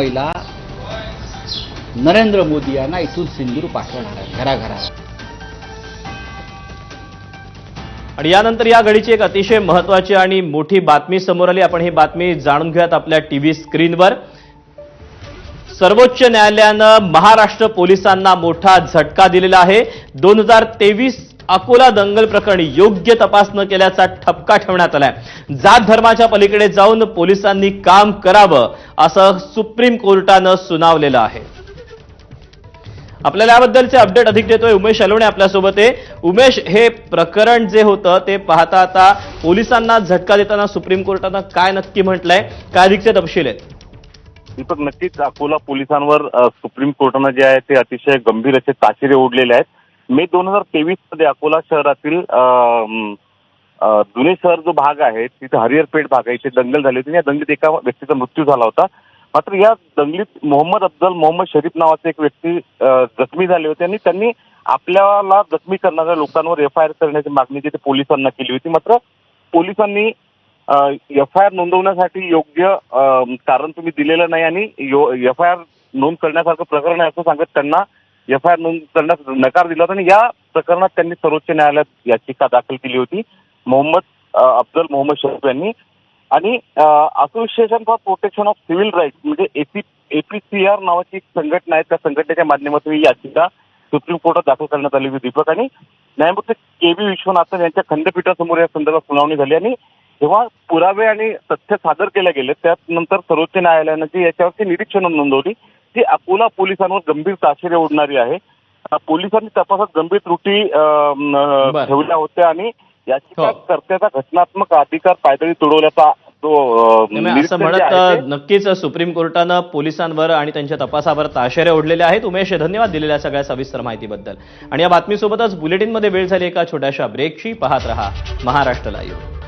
महिला नरेंद्र मोदी यांना इथून सिंदूर पाठवणार घराघरात. आणि यानंतर या घडीची एक अतिशय महत्वाची आणि मोठी बातमी समोर आली. आपण ही बातमी जाणून घेऊयात आपल्या टीव्ही स्क्रीनवर. सर्वोच्च न्यायालयानं महाराष्ट्र पोलिसांना मोठा झटका दिलेला आहे. दोन हजार तेवीस अकोला दंगल प्रकरणी योग्य तपास न केल्याचा ठपका ठेवण्यात आलाय. जात धर्माच्या पलीकडे जाऊन पोलिसांनी काम करावं असं सुप्रीम कोर्टानं सुनावलेलं आहे. आपल्याला याबद्दलचे अपडेट अधिक देतोय उमेश अलोणे आपल्यासोबत आहे. उमेश हे प्रकरण जे होतं ते पाहता आता पोलिसांना झटका देताना सुप्रीम कोर्टानं काय नक्की म्हटलंय काय अधिकचे तपशील आहेत? दीपक नक्कीच अकोला पोलिसांवर सुप्रीम कोर्टानं जे आहे ते अतिशय गंभीर असे ताशिरे ओढलेले आहेत. मे दोन हजार तेवीसमध्ये अकोला शहरातील जुने शहर जो भाग आहे तिथे हरिहरपेठ भाग आहे इथे दंगल झाली होती आणि या दंगलीत एका व्यक्तीचा मृत्यू झाला होता. मात्र या दंगलीत मोहम्मद अफजल मोहम्मद शरीफ नावाचे एक व्यक्ती जखमी झाले होते आणि त्यांनी आपल्याला जखमी करणाऱ्या लोकांवर एफ आय आर करण्याची मागणी तिथे पोलिसांना केली होती. मात्र पोलिसांनी एफ आय आर नोंदवण्यासाठी योग्य कारण तुम्ही दिलेलं नाही आणि एफ आय आर नोंद करण्यासारखं प्रकरण आहे असं सांगत त्यांना एफ आय आर नोंद करण्यास नकार दिला होता आणि या प्रकरणात त्यांनी सर्वोच्च न्यायालयात याचिका दाखल केली होती. मोहम्मद अफजल मोहम्मद शरीफ यांनी. आणि association for protection of civil rights म्हणजे एपी एपीसीआर नावाची एक संघटना आहे. त्या संघटनेच्या माध्यमातून ही याचिका सुप्रीम कोर्टात दाखल करण्यात आली होती. दीपक आणि न्यायमूर्ती के व्ही विश्वनाथन यांच्या खंडपीठासमोर या संदर्भात सुनावणी झाली. आणि जेव्हा पुरावे आणि तथ्य सादर केले गेले त्यानंतर सर्वोच्च न्यायालयानं जी याच्यावरती निरीक्षण नोंदवली ती अकोला पोलिसांवर गंभीर ताशेरे ओढणारी आहे. पोलिसांनी तपासात गंभीर त्रुटी. ठेवल्या होत्या आणि याचिका हो. घटनात्मक अधिकार पायदळी तुडवल्याचा असं म्हणत नक्कीच सुप्रीम कोर्टानं पोलिसांवर आणि त्यांच्या तपासावर ताशेरे ओढलेले आहेत. उमेश धन्यवाद दिलेल्या सगळ्या सविस्तर माहितीबद्दल. आणि या बातमीसोबतच बुलेटिनमध्ये वेळ झाली एका छोट्याशा ब्रेकची. पाहत रहा महाराष्ट्र लाईव्ह.